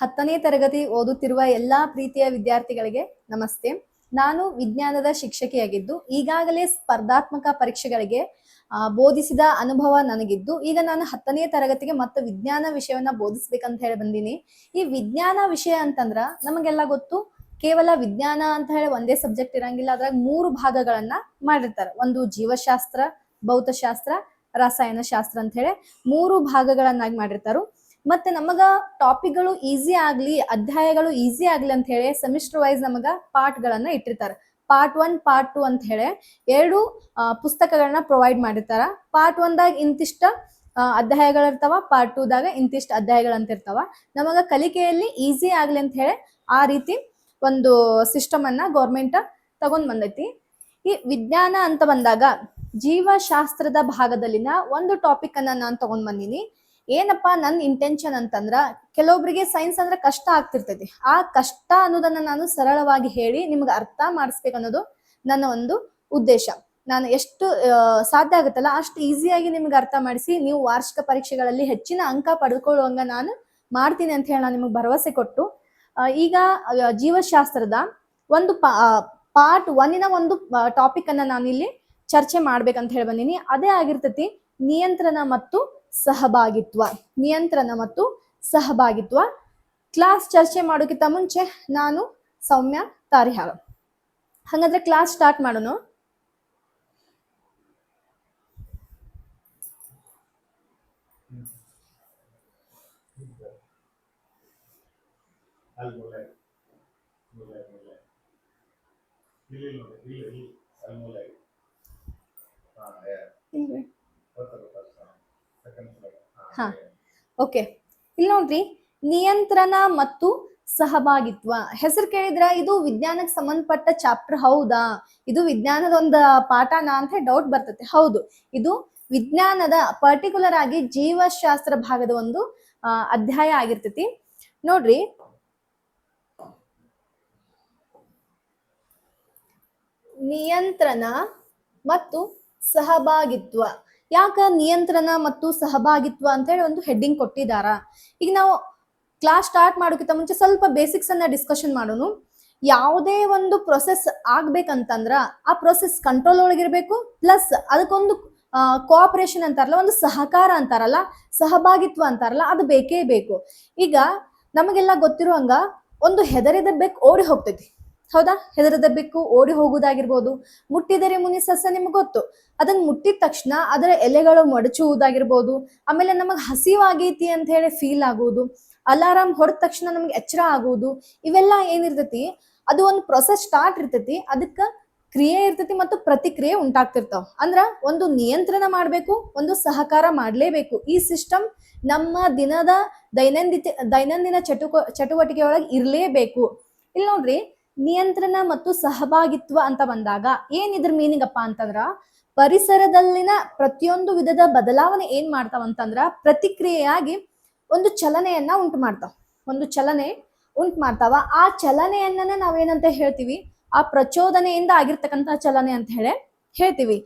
ಹತ್ತನೇ ತರಗತಿ ಓದುತ್ತಿರುವ ಎಲ್ಲಾ ಪ್ರೀತಿಯ ವಿದ್ಯಾರ್ಥಿಗಳಿಗೆ ನಮಸ್ತೆ. ನಾನು ವಿಜ್ಞಾನದ ಶಿಕ್ಷಕಿಯಾಗಿದ್ದು, ಈಗಾಗಲೇ ಸ್ಪರ್ಧಾತ್ಮಕ ಪರೀಕ್ಷೆಗಳಿಗೆ ಬೋಧಿಸಿದ ಅನುಭವ ನನಗಿದ್ದು, ಈಗ ನಾನು ಹತ್ತನೇ ತರಗತಿಗೆ ಮತ್ತೆ ವಿಜ್ಞಾನ ವಿಷಯವನ್ನ ಬೋಧಿಸ್ಬೇಕಂತ ಹೇಳಿ ಬಂದೀನಿ. ಈ ವಿಜ್ಞಾನ ವಿಷಯ ಅಂತಂದ್ರ ನಮಗೆಲ್ಲ ಗೊತ್ತು, ಕೇವಲ ವಿಜ್ಞಾನ ಅಂತ ಹೇಳಿ ಒಂದೇ ಸಬ್ಜೆಕ್ಟ್ ಇರಂಗಿಲ್ಲ, ಅದ್ರಾಗ ಮೂರು ಭಾಗಗಳನ್ನ ಮಾಡಿರ್ತಾರೆ. ಒಂದು ಜೀವಶಾಸ್ತ್ರ, ಭೌತಶಾಸ್ತ್ರ, ರಸಾಯನಶಾಸ್ತ್ರ ಅಂತ ಹೇಳಿ ಮೂರು ಭಾಗಗಳನ್ನಾಗಿ ಮಾಡಿರ್ತಾರು. ಮತ್ತೆ ನಮಗ ಟಾಪಿಕ್ಗಳು ಈಸಿ ಆಗ್ಲಿ, ಅಧ್ಯಾಯಗಳು ಈಸಿ ಆಗ್ಲಿ ಅಂತ ಹೇಳಿ ಸೆಮಿಸ್ಟರ್ ವೈಸ್ ನಮಗ ಪಾಠಗಳನ್ನ ಇಟ್ಟಿರ್ತಾರೆ. ಪಾರ್ಟ್ ಒನ್ ಪಾರ್ಟ್ ಟು ಅಂತ ಹೇಳಿ ಎರಡು ಪುಸ್ತಕಗಳನ್ನ ಪ್ರೊವೈಡ್ ಮಾಡಿರ್ತಾರ. ಪಾರ್ಟ್ ಒನ್ದಾಗ ಇಂತಿಷ್ಟ ಅಧ್ಯಾಯಗಳಿರ್ತಾವ ಪಾರ್ಟ್ ಟೂದಾಗ ಇಂತಿಷ್ಟ ಅಧ್ಯಾಯಗಳಂತ ಇರ್ತಾವ. ನಮಗ ಕಲಿಕೆಯಲ್ಲಿ ಈಸಿ ಆಗ್ಲಿ ಅಂತ ಹೇಳಿ ಆ ರೀತಿ ಒಂದು ಸಿಸ್ಟಮ್ ಅನ್ನ ಗೌರ್ಮೆಂಟ್ ತಗೊಂಡ್ ಬಂದೈತಿ. ಈ ವಿಜ್ಞಾನ ಅಂತ ಬಂದಾಗ ಜೀವಶಾಸ್ತ್ರದ ಭಾಗದಲ್ಲಿನ ಒಂದು ಟಾಪಿಕ್ ಅನ್ನ ನಾನು ತಗೊಂಡ್ ಬಂದೀನಿ. ಏನಪ್ಪ ನನ್ನ ಇಂಟೆನ್ಷನ್ ಅಂತಂದ್ರ ಕೆಲವೊಬ್ಬರಿಗೆ ಸೈನ್ಸ್ ಅಂದ್ರೆ ಕಷ್ಟ ಆಗ್ತಿರ್ತೈತಿ. ಆ ಕಷ್ಟ ಅನ್ನೋದನ್ನ ನಾನು ಸರಳವಾಗಿ ಹೇಳಿ ನಿಮ್ಗೆ ಅರ್ಥ ಮಾಡಿಸ್ಬೇಕು ಅನ್ನೋದು ನನ್ನ ಒಂದು ಉದ್ದೇಶ. ನಾನು ಎಷ್ಟು ಸಾಧ್ಯ ಆಗುತ್ತಲ್ಲ ಅಷ್ಟು ಈಸಿಯಾಗಿ ನಿಮ್ಗೆ ಅರ್ಥ ಮಾಡಿಸಿ ನೀವು ವಾರ್ಷಿಕ ಪರೀಕ್ಷೆಗಳಲ್ಲಿ ಹೆಚ್ಚಿನ ಅಂಕ ಪಡ್ಕೊಳ್ಳುವಂಗ ನಾನು ಮಾಡ್ತೀನಿ ಅಂತ ಹೇಳಿ ನಾನು ನಿಮಗೆ ಭರವಸೆ ಕೊಟ್ಟು ಈಗ ಜೀವಶಾಸ್ತ್ರದ ಒಂದು ಪಾರ್ಟ್ ಒನ್ನಿನ ಒಂದು ಟಾಪಿಕ್ ಅನ್ನ ನಾನಿಲ್ಲಿ ಚರ್ಚೆ ಮಾಡ್ಬೇಕಂತ ಹೇಳಿ ಬಂದೀನಿ. ಅದೇ ಆಗಿರ್ತತಿ ನಿಯಂತ್ರಣ ಮತ್ತು ಸಹಭಾಗಿತ್ವ ನಿಯಂತ್ರಣ ಮತ್ತು ಸಹಭಾಗಿತ್ವ ಕ್ಲಾಸ್ ಚರ್ಚೆ ಮಾಡೋಕ್ಕಿಂತ ಮುಂಚೆ ನಾನು ಸೌಮ್ಯ ತಾರಿಹಾಳ ಹಾಗಾದ್ರೆ ಕ್ಲಾಸ್ ಸ್ಟಾರ್ಟ್ ಮಾಡೋಣ ಇಲ್ಲಿ ನೋಡಿ ಇಲ್ಲಿ ಇಲ್ಲಿ ಅಲ್ಲಿ ಮೂಲೆ ಹಾ. ಓಕೆ ಇಲ್ಲಿ ನೋಡ್ರಿ, ನಿಯಂತ್ರಣ ಮತ್ತು ಸಹಭಾಗಿತ್ವ. ಹೆಸರು ಕೇಳಿದ್ರ, ಇದು ವಿಜ್ಞಾನಕ್ಕೆ ಸಂಬಂಧಪಟ್ಟ ಚಾಪ್ಟರ್ ಹೌದಾ? ಇದು ವಿಜ್ಞಾನದ ಒಂದು ಪಾಠನಾ ಅಂತ ಡೌಟ್ ಬರ್ತತೆ. ಹೌದು. ಇದು ವಿಜ್ಞಾನದ ಪರ್ಟಿಕ್ಯುಲರ್ ಆಗಿ ಜೀವಶಾಸ್ತ್ರ ಭಾಗದ ಒಂದು ಅಧ್ಯಾಯ ಆಗಿರ್ತೈತಿ. ನೋಡ್ರಿ. ನಿಯಂತ್ರಣ ಮತ್ತು ಸಹಭಾಗಿತ್ವ. ಯಾಕ ನಿಯಂತ್ರಣ ಮತ್ತು ಸಹಭಾಗಿತ್ವ ಅಂತ ಹೇಳಿ ಒಂದು ಹೆಡ್ಡಿಂಗ್ ಕೊಟ್ಟಿದಾರ. ಈಗ ನಾವು ಕ್ಲಾಸ್ ಸ್ಟಾರ್ಟ್ ಮಾಡೋಕ್ಕಿಂತ ಮುಂಚೆ ಸ್ವಲ್ಪ ಬೇಸಿಕ್ಸ್ ಅನ್ನ ಡಿಸ್ಕಷನ್ ಮಾಡೋಣ. ಯಾವುದೇ ಒಂದು ಪ್ರೊಸೆಸ್ ಆಗ್ಬೇಕಂತಂದ್ರ ಆ ಪ್ರೊಸೆಸ್ ಕಂಟ್ರೋಲ್ ಒಳಗಿರ್ಬೇಕು ಪ್ಲಸ್ ಅದಕ್ಕೊಂದು ಕೋಆಪರೇಷನ್ ಅಂತಾರಲ್ಲ, ಒಂದು ಸಹಕಾರ ಅಂತಾರಲ್ಲ, ಸಹಭಾಗಿತ್ವ ಅಂತಾರಲ್ಲ, ಅದು ಬೇಕೇ ಬೇಕು. ಈಗ ನಮಗೆಲ್ಲ ಗೊತ್ತಿರುವಂಗ ಒಂದು ಹೆದರಿದ ಬೆಕ್ ಓಡಿ ಹೋಗ್ತೈತಿ. ಹೌದಾ? ಹೆದರದ ಬೆಕ್ಕು ಓಡಿ ಹೋಗುವುದಾಗಿರ್ಬೋದು. ಮುಟ್ಟಿದರೆ ಮುನಿ ಸಸ್ಯ ನಿಮ್ಗೆ ಗೊತ್ತು. ಅದನ್ನ ಮುಟ್ಟಿದ ತಕ್ಷಣ ಅದರ ಎಲೆಗಳು ಮಡಚುವುದಾಗಿರ್ಬೋದು. ಆಮೇಲೆ ನಮಗೆ ಹಸಿವಾಗೈತಿ ಅಂತ ಹೇಳಿ ಫೀಲ್ ಆಗುವುದು. ಅಲಾರಾಮ್ ಹೊಡೆದ ತಕ್ಷಣ ನಮ್ಗೆ ಎಚ್ಚರ ಆಗುವುದು. ಇವೆಲ್ಲ ಏನಿರ್ತೈತಿ? ಅದು ಒಂದು ಪ್ರೊಸೆಸ್ ಸ್ಟಾರ್ಟ್ ಇರ್ತೈತಿ. ಅದಕ್ಕೆ ಕ್ರಿಯೆ ಇರ್ತೈತಿ ಮತ್ತು ಪ್ರತಿಕ್ರಿಯೆ ಉಂಟಾಗ್ತಿರ್ತಾವ. ಅಂದ್ರ ಒಂದು ನಿಯಂತ್ರಣ ಮಾಡಬೇಕು, ಒಂದು ಸಹಕಾರ ಮಾಡಲೇಬೇಕು. ಈ ಸಿಸ್ಟಮ್ ನಮ್ಮ ದಿನದ ದೈನಂದಿನ ದೈನಂದಿನ ಚಟುಕ ಚಟುವಟಿಕೆ ಒಳಗೆ ಇರಲೇಬೇಕು. ಇಲ್ಲಿ ನೋಡ್ರಿ ನಿಯಂತ್ರಣ ಮತ್ತು ಸಹಭಾಗಿತ್ವ ಅಂತ ಬಂದಾಗ ಏನ್ ಇದ್ರ ಮೀನಿಂಗ್ ಅಪ್ಪ ಅಂತಂದ್ರ? ಪರಿಸರದಲ್ಲಿನ ಪ್ರತಿಯೊಂದು ವಿಧದ ಬದಲಾವಣೆ ಏನ್ ಮಾಡ್ತಾವ ಅಂತಂದ್ರ ಪ್ರತಿಕ್ರಿಯೆಯಾಗಿ ಒಂದು ಚಲನೆಯನ್ನ ಉಂಟು ಮಾಡ್ತಾವ. ಒಂದು ಚಲನೆ ಉಂಟು ಮಾಡ್ತಾವ. ಆ ಚಲನೆಯನ್ನ ನಾವೇನಂತ ಹೇಳ್ತೀವಿ? ಆ ಪ್ರಚೋದನೆಯಿಂದ ಆಗಿರ್ತಕ್ಕಂತ ಚಲನೆ ಅಂತ ಹೇಳಿ ಹೇಳ್ತೀವಿ.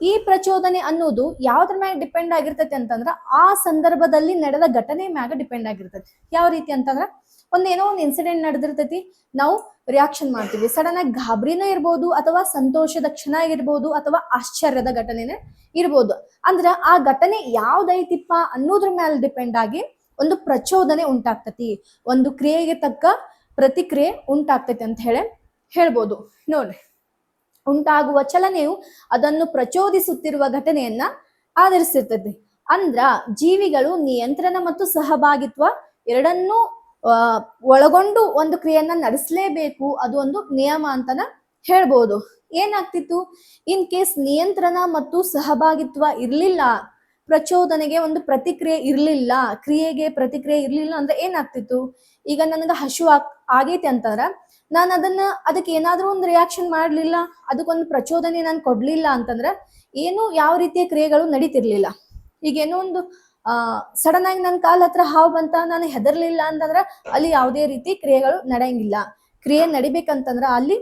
ಈ ಪ್ರಚೋದನೆ ಅನ್ನೋದು ಯಾವ್ದ್ರ ಮ್ಯಾಗ ಡಿಪೆಂಡ್ ಆಗಿರ್ತೈತಿ ಅಂತಂದ್ರ ಆ ಸಂದರ್ಭದಲ್ಲಿ ನಡೆದ ಘಟನೆ ಮ್ಯಾಗ ಡಿಪೆಂಡ್ ಆಗಿರ್ತೈತಿ. ಯಾವ ರೀತಿ ಅಂತಂದ್ರ? ಒಂದ್ ಏನೋ ಒಂದು ಇನ್ಸಿಡೆಂಟ್ ನಡೆದಿರ್ತೈತಿ, ನಾವು ರಿಯಾಕ್ಷನ್ ಮಾಡ್ತೀವಿ. ಸಡನ್ ಆಗಿ ಗಾಬರಿನ ಇರ್ಬೋದು, ಅಥವಾ ಸಂತೋಷದ ಕ್ಷಣ ಇರ್ಬೋದು ಅಥವಾ ಆಶ್ಚರ್ಯದ ಘಟನೆನೇ ಇರ್ಬೋದು. ಅಂದ್ರ ಆ ಘಟನೆ ಯಾವ್ದೈತಿಪ್ಪ ಅನ್ನೋದ್ರ ಮೇಲೆ ಡಿಪೆಂಡ್ ಆಗಿ ಒಂದು ಪ್ರಚೋದನೆ ಉಂಟಾಗ್ತತಿ. ಒಂದು ಕ್ರಿಯೆಗೆ ತಕ್ಕ ಪ್ರತಿಕ್ರಿಯೆ ಉಂಟಾಗ್ತೈತಿ ಅಂತ ಹೇಳಿ ಹೇಳ್ಬೋದು. ನೋಡ್ರಿ. ಉಂಟಾಗುವ ಚಲನೆಯು ಅದನ್ನು ಪ್ರಚೋದಿಸುತ್ತಿರುವ ಘಟನೆಯನ್ನ ಆಧರಿಸಿರ್ತದೆ ಅಂದ್ರ ಜೀವಿಗಳು ನಿಯಂತ್ರಣ ಮತ್ತು ಸಹಭಾಗಿತ್ವ ಎರಡನ್ನೂ ಒಳಗೊಂಡು ಒಂದು ಕ್ರಿಯೆಯನ್ನ ನಡೆಸಲೇಬೇಕು, ಅದು ಒಂದು ನಿಯಮ ಅಂತಾನ ಹೇಳ್ಬೋದು. ಏನಾಗ್ತಿತ್ತು? ಇನ್ ಕೇಸ್ ನಿಯಂತ್ರಣ ಮತ್ತು ಸಹಭಾಗಿತ್ವ ಇರ್ಲಿಲ್ಲ, ಪ್ರಚೋದನೆಗೆ ಒಂದು ಪ್ರತಿಕ್ರಿಯೆ ಇರ್ಲಿಲ್ಲ, ಕ್ರಿಯೆಗೆ ಪ್ರತಿಕ್ರಿಯೆ ಇರ್ಲಿಲ್ಲ ಅಂದ್ರೆ ಏನಾಗ್ತಿತ್ತು? ಈಗ ನನಗೆ ಹಶು ಆಗ್- ಆಗೈತೆ ಅಂತಂದ್ರ, ನಾನು ಅದನ್ನ, ಅದಕ್ಕೆ ಏನಾದ್ರೂ ಒಂದು ರಿಯಾಕ್ಷನ್ ಮಾಡ್ಲಿಲ್ಲ, ಅದಕ್ಕೊಂದು ಪ್ರಚೋದನೆ ನಾನು ಕೊಡ್ಲಿಲ್ಲ ಅಂತಂದ್ರ, ಏನು ಯಾವ ರೀತಿಯ ಕ್ರಿಯೆಗಳು ನಡೀತಿರ್ಲಿಲ್ಲ. ಈಗ ಏನೋ ಒಂದು ಸಡನ್ ಆಗಿ ನನ್ನ ಕಾಲ್ ಹತ್ರ ಹಾವು ಬಂತ, ನಾನು ಹೆದರ್ಲಿಲ್ಲ ಅಂತಂದ್ರೆ ಅಲ್ಲಿ ಯಾವುದೇ ರೀತಿ ಕ್ರಿಯೆಗಳು ನಡೆಯಂಗಿಲ್ಲ. ಕ್ರಿಯೆ ನಡಿಬೇಕಂತಂದ್ರ ಅಲ್ಲಿ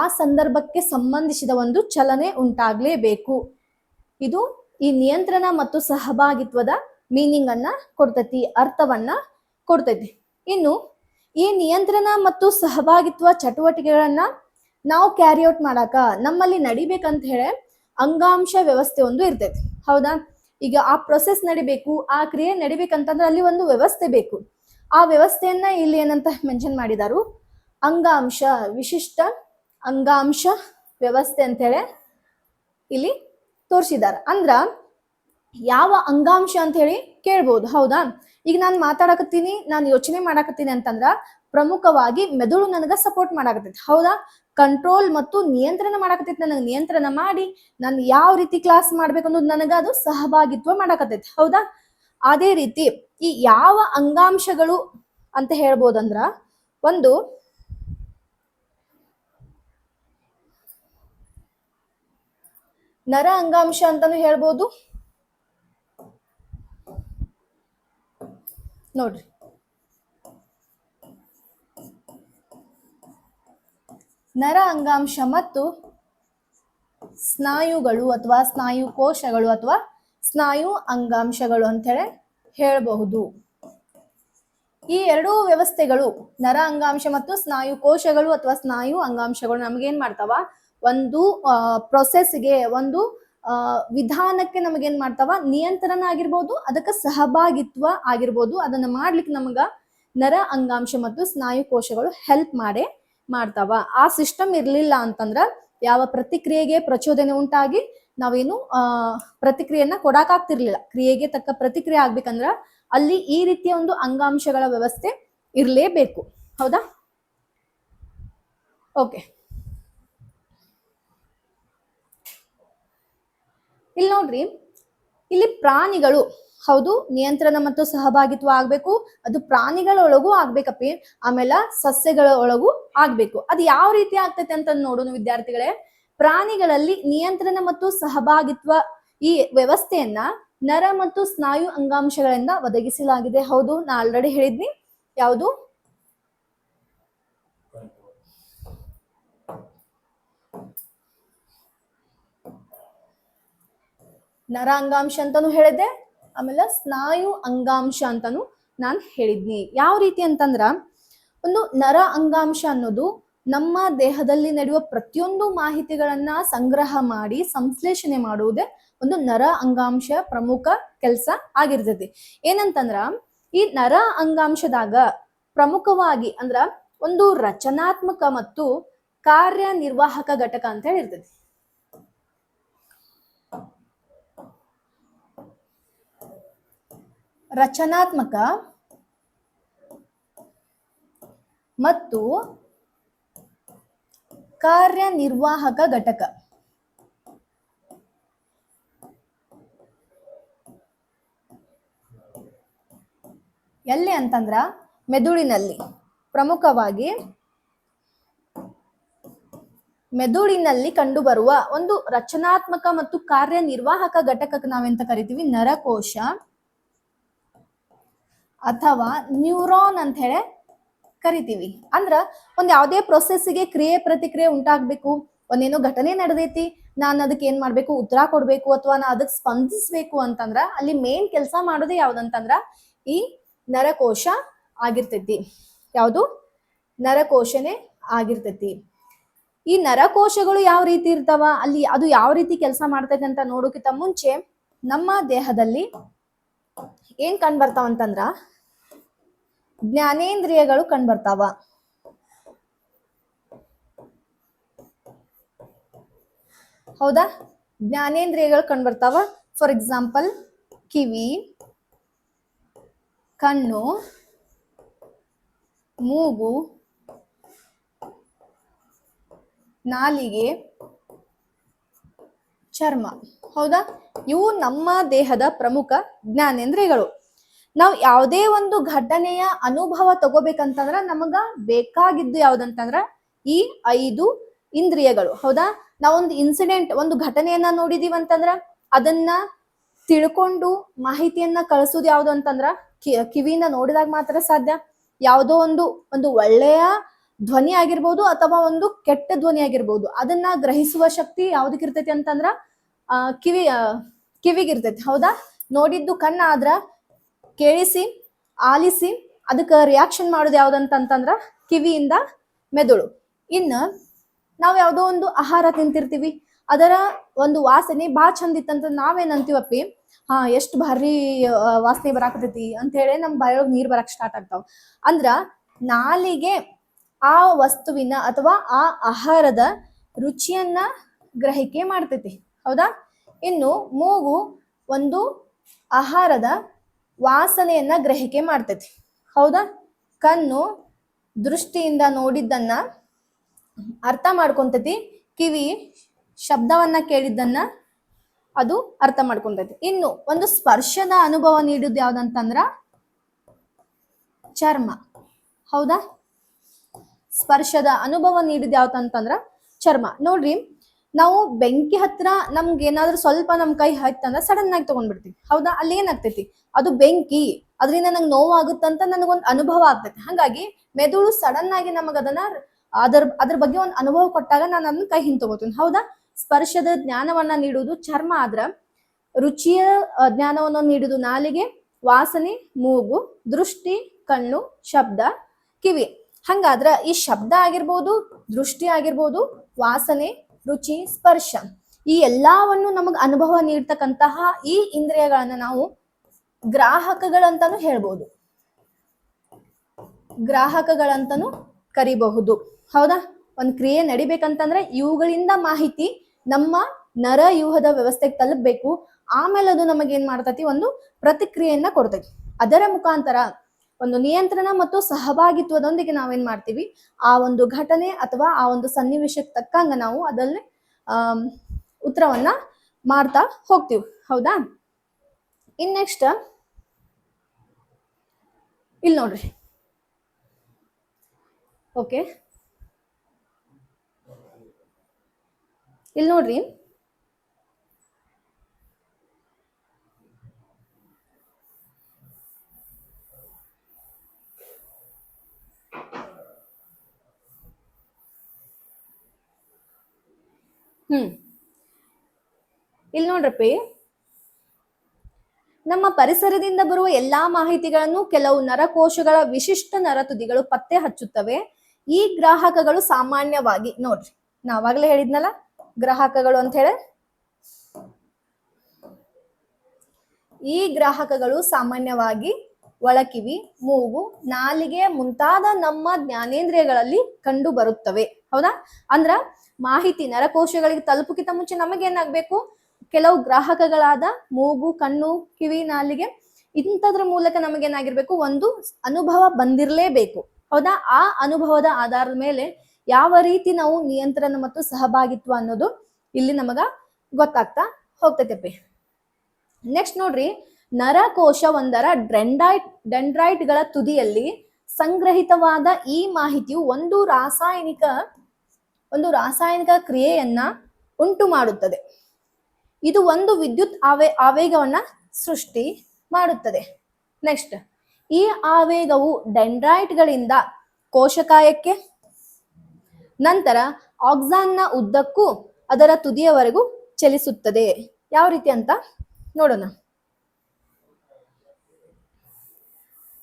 ಆ ಸಂದರ್ಭಕ್ಕೆ ಸಂಬಂಧಿಸಿದ ಒಂದು ಚಲನೆ ಉಂಟಾಗ್ಲೇಬೇಕು. ಇದು ಈ ನಿಯಂತ್ರಣ ಮತ್ತು ಸಹಭಾಗಿತ್ವದ ಮೀನಿಂಗ್ ಅನ್ನ ಕೊಡ್ತೈತಿ, ಅರ್ಥವನ್ನ ಕೊಡ್ತೈತಿ. ಇನ್ನು ಈ ನಿಯಂತ್ರಣ ಮತ್ತು ಸಹಭಾಗಿತ್ವ ಚಟುವಟಿಕೆಗಳನ್ನ ನಾವು ಕ್ಯಾರಿ ಔಟ್ ಮಾಡಾಕ ನಮ್ಮಲ್ಲಿ ನಡಿಬೇಕಂತ ಹೇಳಿ ಅಂಗಾಂಶ ವ್ಯವಸ್ಥೆ ಒಂದು ಇರ್ತೈತಿ. ಹೌದಾ? ಈಗ ಆ ಪ್ರೊಸೆಸ್ ನಡಿಬೇಕು, ಆ ಕ್ರಿಯೆ ನಡಿಬೇಕಂತಂದ್ರೆ ಅಲ್ಲಿ ಒಂದು ವ್ಯವಸ್ಥೆ ಬೇಕು. ಆ ವ್ಯವಸ್ಥೆಯನ್ನ ಇಲ್ಲಿ ಏನಂತ ಮೆನ್ಷನ್ ಮಾಡಿದಾರು? ಅಂಗಾಂಶ ವಿಶಿಷ್ಟ ಅಂಗಾಂಶ ವ್ಯವಸ್ಥೆ ಅಂತ ಹೇಳಿ ಇಲ್ಲಿ ತೋರಿಸಿದ್ದಾರೆ ಅಂದ್ರ ಯಾವ ಅಂಗಾಂಶ ಅಂತ ಹೇಳಿ ಕೇಳ್ಬೋದು, ಹೌದಾ? ಈಗ ನಾನು ಮಾತಾಡಕತ್ತೀನಿ, ನಾನು ಯೋಚನೆ ಮಾಡಾಕತ್ತೀನಿ ಅಂತಂದ್ರ ಪ್ರಮುಖವಾಗಿ ಮೆದುಳು ನನಗ ಸಪೋರ್ಟ್ ಮಾಡಾಕತ್ತೈತಿ, ಹೌದಾ? ಕಂಟ್ರೋಲ್ ಮತ್ತು ನಿಯಂತ್ರಣ ಮಾಡಾಕತ್ತೈತಿ. ನನಗೆ ನಿಯಂತ್ರಣ ಮಾಡಿ ನಾನು ಯಾವ ರೀತಿ ಕ್ಲಾಸ್ ಮಾಡ್ಬೇಕು ಅನ್ನೋದು ನನಗ ಅದು ಸಹಭಾಗಿತ್ವ ಮಾಡಾಕತ್ತೈತಿ. ಹೌದಾ? ಅದೇ ರೀತಿ ಈ ಯಾವ ಅಂಗಾಂಶಗಳು ಅಂತ ಹೇಳ್ಬೋದಂದ್ರ ಒಂದು ನರ ಅಂಗಾಂಶ ಅಂತಾನು ಹೇಳ್ಬೋದು. ನೋಡ್ರಿ. ನರ ಅಂಗಾಂಶ ಮತ್ತು ಸ್ನಾಯುಗಳು ಅಥವಾ ಸ್ನಾಯು ಕೋಶಗಳು ಅಥವಾ ಸ್ನಾಯು ಅಂಗಾಂಶಗಳು ಅಂತ ಹೇಳಿ ಹೇಳಬಹುದು. ಈ ಎರಡೂ ವ್ಯವಸ್ಥೆಗಳು ನರ ಅಂಗಾಂಶ ಮತ್ತು ಸ್ನಾಯು ಕೋಶಗಳು ಅಥವಾ ಸ್ನಾಯು ಅಂಗಾಂಶಗಳು ನಮಗೇನ್ ಮಾಡ್ತಾವ? ಒಂದು ಪ್ರೊಸೆಸ್ಗೆ ಒಂದು ವಿಧಾನಕ್ಕೆ ನಮಗೇನ್ ಮಾಡ್ತಾವ? ನಿಯಂತ್ರಣ ಆಗಿರ್ಬೋದು, ಅದಕ್ಕೆ ಸಹಭಾಗಿತ್ವ ಆಗಿರ್ಬೋದು. ಅದನ್ನ ಮಾಡ್ಲಿಕ್ಕೆ ನಮಗ ನರ ಅಂಗಾಂಶ ಮತ್ತು ಸ್ನಾಯು ಕೋಶಗಳು ಹೆಲ್ಪ್ ಮಾಡೇ ಮಾಡ್ತಾವ. ಆ ಸಿಸ್ಟಮ್ ಇರ್ಲಿಲ್ಲ ಅಂತಂದ್ರ ಯಾವ ಪ್ರತಿಕ್ರಿಯೆಗೆ ಪ್ರಚೋದನೆ ಉಂಟಾಗಿ ನಾವೇನು ಪ್ರತಿಕ್ರಿಯೆಯನ್ನ ಕೊಡಕಾಗ್ತಿರ್ಲಿಲ್ಲ ಕ್ರಿಯೆಗೆ ತಕ್ಕ ಪ್ರತಿಕ್ರಿಯೆ ಆಗ್ಬೇಕಂದ್ರ ಅಲ್ಲಿ ಈ ರೀತಿಯ ಒಂದು ಅಂಗಾಂಶಗಳ ವ್ಯವಸ್ಥೆ ಇರಲೇಬೇಕು. ಹೌದಾ? ಓಕೆ ಇಲ್ಲಿ ನೋಡ್ರಿ ಇಲ್ಲಿ ಪ್ರಾಣಿಗಳು ಹೌದು, ನಿಯಂತ್ರಣ ಮತ್ತು ಸಹಭಾಗಿತ್ವ ಆಗ್ಬೇಕು, ಅದು ಪ್ರಾಣಿಗಳೊಳಗೂ ಆಗ್ಬೇಕಪ್ಪಿ. ಆಮೇಲೆ ಸಸ್ಯಗಳ ಒಳಗೂ ಆಗ್ಬೇಕು. ಅದು ಯಾವ ರೀತಿ ಆಗ್ತೈತೆ ಅಂತ ನೋಡೋಣ ವಿದ್ಯಾರ್ಥಿಗಳೇ. ಪ್ರಾಣಿಗಳಲ್ಲಿ ನಿಯಂತ್ರಣ ಮತ್ತು ಸಹಭಾಗಿತ್ವ ಈ ವ್ಯವಸ್ಥೆಯನ್ನ ನರ ಮತ್ತು ಸ್ನಾಯು ಅಂಗಾಂಶಗಳಿಂದ ಒದಗಿಸಲಾಗಿದೆ. ಹೌದು, ನಾ ಆಲ್ರೆಡಿ ಹೇಳಿದ್ನಿ. ಯಾವುದು? ನರ ಅಂಗಾಂಶ ಅಂತಾನು ಹೇಳಿದೆ ಆಮೇಲೆ ಸ್ನಾಯು ಅಂಗಾಂಶ ಅಂತಾನು ನಾನು ಹೇಳಿದ್ನಿ. ಯಾವ ರೀತಿ ಅಂತಂದ್ರ ಒಂದು ನರ ಅಂಗಾಂಶ ಅನ್ನೋದು ನಮ್ಮ ದೇಹದಲ್ಲಿ ನಡೆಯುವ ಪ್ರತಿಯೊಂದು ಮಾಹಿತಿಗಳನ್ನ ಸಂಗ್ರಹ ಮಾಡಿ ಸಂಶ್ಲೇಷಣೆ ಮಾಡುವುದೇ ಒಂದು ನರ ಅಂಗಾಂಶ ಪ್ರಮುಖ ಕೆಲಸ ಆಗಿರ್ತೈತಿ. ಏನಂತಂದ್ರ ಈ ನರ ಅಂಗಾಂಶದಾಗ ಪ್ರಮುಖವಾಗಿ ಅಂದ್ರ ಒಂದು ರಚನಾತ್ಮಕ ಮತ್ತು ಕಾರ್ಯನಿರ್ವಾಹಕ ಘಟಕ ಅಂತ ಹೇಳಿ ರಚನಾತ್ಮಕ ಮತ್ತು ಕಾರ್ಯನಿರ್ವಾಹಕ ಘಟಕ. ಎಲ್ಲಿ ಅಂತಂದ್ರ ಮೆದುಳಿನಲ್ಲಿ. ಪ್ರಮುಖವಾಗಿ ಮೆದುಳಿನಲ್ಲಿ ಕಂಡುಬರುವ ಒಂದು ರಚನಾತ್ಮಕ ಮತ್ತು ಕಾರ್ಯನಿರ್ವಾಹಕ ಘಟಕಕ್ಕೆ ನಾವೆಂತ ಕರಿತೀವಿ? ನರಕೋಶ. ಅಥವಾ ನ್ಯೂರಾನ್ ಅಂತ ಹೇಳಿ ಕರಿತೀವಿ. ಅಂದ್ರ ಒಂದ್ ಯಾವುದೇ ಪ್ರೊಸೆಸ್ಗೆ ಕ್ರಿಯೆ ಪ್ರತಿಕ್ರಿಯೆ ಉಂಟಾಗ್ಬೇಕು, ಒಂದೇನೋ ಘಟನೆ ನಡೆದೈತಿ, ನಾನು ಅದಕ್ಕೆ ಏನ್ ಮಾಡ್ಬೇಕು, ಉತ್ತರ ಕೊಡ್ಬೇಕು ಅಥವಾ ನಾ ಅದಕ್ಕೆ ಸ್ಪಂದಿಸ್ಬೇಕು ಅಂತಂದ್ರ ಅಲ್ಲಿ ಮೇನ್ ಕೆಲಸ ಮಾಡೋದು ಯಾವ್ದಂತಂದ್ರ ಈ ನರಕೋಶ ಆಗಿರ್ತೈತಿ. ಯಾವುದು? ನರಕೋಶನೇ ಆಗಿರ್ತೈತಿ. ಈ ನರಕೋಶಗಳು ಯಾವ ರೀತಿ ಇರ್ತಾವ, ಅಲ್ಲಿ ಅದು ಯಾವ ರೀತಿ ಕೆಲಸ ಮಾಡ್ತೈತೆ ಅಂತ ನೋಡೋಕಿಂತ ಮುಂಚೆ ನಮ್ಮ ದೇಹದಲ್ಲಿ ಏನ್ ಕಂಡ್ ಬರ್ತಾವ ಅಂತಂದ್ರ ಜ್ಞಾನೇಂದ್ರಿಯಗಳು ಕಂಡ್ ಬರ್ತಾವ. ಹೌದಾ? ಜ್ಞಾನೇಂದ್ರಿಯಗಳು ಕಂಡ್ ಬರ್ತಾವ. ಫಾರ್ ಎಕ್ಸಾಂಪಲ್ ಕಿವಿ, ಕಣ್ಣು, ಮೂಗು, ನಾಲಿಗೆ ಚರ್ಮ. ಹೌದಾ? ಇವು ನಮ್ಮ ದೇಹದ ಪ್ರಮುಖ ಜ್ಞಾನೇಂದ್ರಿಯಗಳು. ನಾವು ಯಾವುದೇ ಒಂದು ಘಟನೆಯ ಅನುಭವ ತಗೋಬೇಕಂತಂದ್ರ ನಮಗ ಬೇಕಾಗಿದ್ದು ಯಾವ್ದಂತಂದ್ರ ಈ ಐದು ಇಂದ್ರಿಯಗಳು. ಹೌದಾ? ನಾವೊಂದು ಇನ್ಸಿಡೆಂಟ್ ಒಂದು ಘಟನೆಯನ್ನ ನೋಡಿದೀವಿ ಅಂತಂದ್ರ ಅದನ್ನ ತಿಳ್ಕೊಂಡು ಮಾಹಿತಿಯನ್ನ ಕಳಿಸೋದು ಯಾವ್ದು ಅಂತಂದ್ರ ಕಿವಿಯಿಂದ ನೋಡಿದಾಗ ಮಾತ್ರ ಸಾಧ್ಯ. ಯಾವುದೋ ಒಂದು ಒಂದು ಒಳ್ಳೆಯ ಧ್ವನಿ ಆಗಿರ್ಬೋದು ಅಥವಾ ಒಂದು ಕೆಟ್ಟ ಧ್ವನಿ ಆಗಿರ್ಬೋದು. ಅದನ್ನ ಗ್ರಹಿಸುವ ಶಕ್ತಿ ಯಾವ್ದಕ್ಕಿರ್ತೈತಿ ಅಂತಂದ್ರ ಕಿವಿ ಆ, ಕಿವಿಗಿರ್ತೈತಿ ಹೌದಾ? ನೋಡಿದ್ದು ಕಣ್ಣ ಆದ್ರ ಕೇಳಿಸಿ ಆಲಿಸಿ ಅದಕ್ಕೆ ರಿಯಾಕ್ಷನ್ ಮಾಡೋದು ಯಾವ್ದಂತಂತಂದ್ರ ಕಿವಿಯಿಂದ ಮೆದುಳು. ಇನ್ನ ನಾವು ಯಾವುದೋ ಒಂದು ಆಹಾರ ತಿಂತಿರ್ತೀವಿ ಅದರ ಒಂದು ವಾಸನೆ ಭಾಳ ಚಂದ ಇತ್ತಂತ ನಾವೇನಂತೀವಪ್ಪಿ? ಹಾ ಎಷ್ಟು ಭಾರಿ ವಾಸನೆ ಬರಾಕತೈತಿ ಅಂತ ಹೇಳಿ ನಮ್ ಬಾಯೊಳಗ್ ನೀರ್ ಬರಕ್ ಸ್ಟಾರ್ಟ್ ಆಗ್ತಾವ. ಅಂದ್ರ ನಾಲಿಗೆ ಆ ವಸ್ತುವಿನ ಅಥವಾ ಆ ಆಹಾರದ ರುಚಿಯನ್ನ ಗ್ರಹಿಕೆ ಮಾಡ್ತೈತಿ. ಹೌದಾ? ಇನ್ನು ಮೂಗು ಒಂದು ಆಹಾರದ ವಾಸನೆಯನ್ನ ಗ್ರಹಿಕೆ ಮಾಡ್ತೈತಿ. ಹೌದಾ? ಕಣ್ಣು ದೃಷ್ಟಿಯಿಂದ ನೋಡಿದ್ದನ್ನ ಅರ್ಥ ಮಾಡ್ಕೊಂತತಿ. ಕಿವಿ ಶಬ್ದವನ್ನ ಕೇಳಿದ್ದನ್ನ ಅದು ಅರ್ಥ ಮಾಡ್ಕೊಂತೈತಿ. ಇನ್ನು ಒಂದು ಸ್ಪರ್ಶದ ಅನುಭವ ನೀಡುದು ಯಾವ್ದಂತಂದ್ರ ಚರ್ಮ. ಹೌದಾ? ಸ್ಪರ್ಶದ ಅನುಭವ ನೀಡಿದ ಯಾವ್ದಂತಂದ್ರ ಚರ್ಮ. ನೋಡ್ರಿ ನಾವು ಬೆಂಕಿ ಹತ್ರ ನಮ್ಗೆ ಏನಾದ್ರೂ ಸ್ವಲ್ಪ ನಮ್ ಕೈ ಹತ್ತಂದ್ರೆ ಸಡನ್ ಆಗಿ ತಗೊಂಡ್ಬಿಡ್ತೀವಿ. ಹೌದಾ? ಅಲ್ಲಿ ಏನಾಗ್ತೈತಿ? ಅದು ಬೆಂಕಿ. ಅದರಿಂದ ನಂಗೆ ನೋವಾಗುತ್ತಂತ ನನಗೊಂದು ಅನುಭವ ಆಗ್ತೈತಿ. ಹಾಗಾಗಿ ಮೆದುಳು ಸಡನ್ ಆಗಿ ನಮಗ ಅದನ್ನ ಅದರ, ಅದ್ರ ಬಗ್ಗೆ ಒಂದು ಅನುಭವ ಕೊಟ್ಟಾಗ ನಾನು ಅದನ್ನ ಕೈ ಹಿಂದ್ ತಗೋತೀನಿ. ಹೌದಾ? ಸ್ಪರ್ಶದ ಜ್ಞಾನವನ್ನ ನೀಡುವುದು ಚರ್ಮ ಆದ್ರ ರುಚಿಯ ಜ್ಞಾನವನ್ನು ನೀಡುವುದು ನಾಲಿಗೆ, ವಾಸನೆ, ಮೂಗು, ದೃಷ್ಟಿ, ಕಣ್ಣು, ಶಬ್ದ, ಕಿವಿ. ಹಂಗಾದ್ರ ಈ ಶಬ್ದ ಆಗಿರ್ಬೋದು, ದೃಷ್ಟಿ ಆಗಿರ್ಬೋದು, ವಾಸನೆ ರುಚಿ, ಸ್ಪರ್ಶ ಈ ಎಲ್ಲವನ್ನು ನಮಗ್ ಅನುಭವ ನೀಡ್ತಕ್ಕಂತಹ ಈ ಇಂದ್ರಿಯಗಳನ್ನ ನಾವು ಗ್ರಾಹಕಗಳಂತಾನು ಹೇಳ್ಬೋದು. ಗ್ರಾಹಕಗಳಂತಾನು ಕರಿಬಹುದು. ಹೌದಾ? ಒಂದ್ ಕ್ರಿಯೆ ನಡಿಬೇಕಂತಂದ್ರೆ ಇವುಗಳಿಂದ ಮಾಹಿತಿ ನಮ್ಮ ನರ ವ್ಯೂಹದ ವ್ಯವಸ್ಥೆಗೆ ತಲುಪಬೇಕು. ಆಮೇಲೆ ಅದು ನಮಗೇನ್ ಮಾಡ್ತೈತಿ? ಒಂದು ಪ್ರತಿಕ್ರಿಯೆಯನ್ನ ಕೊಡ್ತೈತಿ. ಅದರ ಮುಖಾಂತರ ಒಂದು ನಿಯಂತ್ರಣ ಮತ್ತು ಸಹಭಾಗಿತ್ವದೊಂದಿಗೆ ನಾವೇನ್ ಮಾಡ್ತೀವಿ? ಆ ಒಂದು ಘಟನೆ ಅಥವಾ ಆ ಒಂದು ಸನ್ನಿವೇಶಕ್ಕೆ ತಕ್ಕಂಗ ನಾವು ಅದರಲ್ಲಿ ಉತ್ತರವನ್ನ ಮಾಡ್ತಾ ಹೋಗ್ತೀವಿ. ಹೌದಾ? ಇನ್ ನೆಕ್ಸ್ಟ್ ಇಲ್ಲಿ ನೋಡ್ರಿ. ಓಕೆ. ಇಲ್ಲಿ ನೋಡ್ರಿ. ಹ್ಮ್. ಇಲ್ಲಿ ನೋಡ್ರಪ್ಪಿ, ನಮ್ಮ ಪರಿಸರದಿಂದ ಬರುವ ಎಲ್ಲಾ ಮಾಹಿತಿಗಳನ್ನು ಕೆಲವು ನರಕೋಶಗಳ ವಿಶಿಷ್ಟ ನರತುದಿಗಳು ಪತ್ತೆ ಹಚ್ಚುತ್ತವೆ. ಈ ಗ್ರಾಹಕಗಳು ಸಾಮಾನ್ಯವಾಗಿ, ನೋಡ್ರಿ, ನಾವಾಗ್ಲೇ ಹೇಳಿದ್ನಲ್ಲ, ಗ್ರಾಹಕಗಳು ಅಂತ ಹೇಳಿ? ಈ ಗ್ರಾಹಕಗಳು ಸಾಮಾನ್ಯವಾಗಿ ಒಳಕಿವಿ, ಮೂಗು, ನಾಲಿಗೆ ಮುಂತಾದ ನಮ್ಮ ಜ್ಞಾನೇಂದ್ರಿಯಗಳಲ್ಲಿ ಕಂಡು ಬರುತ್ತವೆ ಹೌದಾ? ಅಂದ್ರ ಮಾಹಿತಿ ನರಕೋಶಗಳಿಗೆ ತಲುಪಕ್ಕಿಂತ ಮುಂಚೆ ನಮಗೇನಾಗ್ಬೇಕು ಕೆಲವು ಗ್ರಾಹಕಗಳಾದ ಮೂಗು, ಕಣ್ಣು, ಕಿವಿ, ನಾಲಿಗೆ ಇಂಥದ್ರ ಮೂಲಕ ನಮಗೇನಾಗಿರ್ಬೇಕು ಒಂದು ಅನುಭವ ಬಂದಿರಲೇಬೇಕು. ಹೌದಾ? ಆ ಅನುಭವದ ಆಧಾರದ ಮೇಲೆ ಯಾವ ರೀತಿ ನಾವು ನಿಯಂತ್ರಣ ಮತ್ತು ಸಹಭಾಗಿತ್ವ ಅನ್ನೋದು ಇಲ್ಲಿ ನಮಗ ಗೊತ್ತಾಗ್ತಾ ಹೋಗ್ತೈತೆಪ್ಪಿ ನೆಕ್ಸ್ಟ್ ನೋಡ್ರಿ. ನರಕೋಶ ಒಂದರ ಡ್ರೆಂಡೈಟ್, ಡೆಂಡ್ರೈಟ್ಗಳ ತುದಿಯಲ್ಲಿ ಸಂಗ್ರಹಿತವಾದ ಈ ಮಾಹಿತಿಯು ಒಂದು ರಾಸಾಯನಿಕ ಒಂದು ರಾಸಾಯನಿಕ ಕ್ರಿಯೆಯನ್ನ ಉಂಟು ಮಾಡುತ್ತದೆ. ಇದು ಒಂದು ವಿದ್ಯುತ್ ಆವೇ, ಆವೇಗವನ್ನ ಸೃಷ್ಟಿ ಮಾಡುತ್ತದೆ. ನೆಕ್ಸ್ಟ್ ಈ ಆವೇಗವು ಡೆಂಡ್ರೈಟ್ಗಳಿಂದ ಕೋಶಕಾಯಕ್ಕೆ, ನಂತರ ಆಕ್ಸಾನ್ನ ಉದ್ದಕ್ಕೂ ಅದರ ತುದಿಯವರೆಗೂ ಚಲಿಸುತ್ತದೆ. ಯಾವ ರೀತಿ ಅಂತ ನೋಡೋಣ.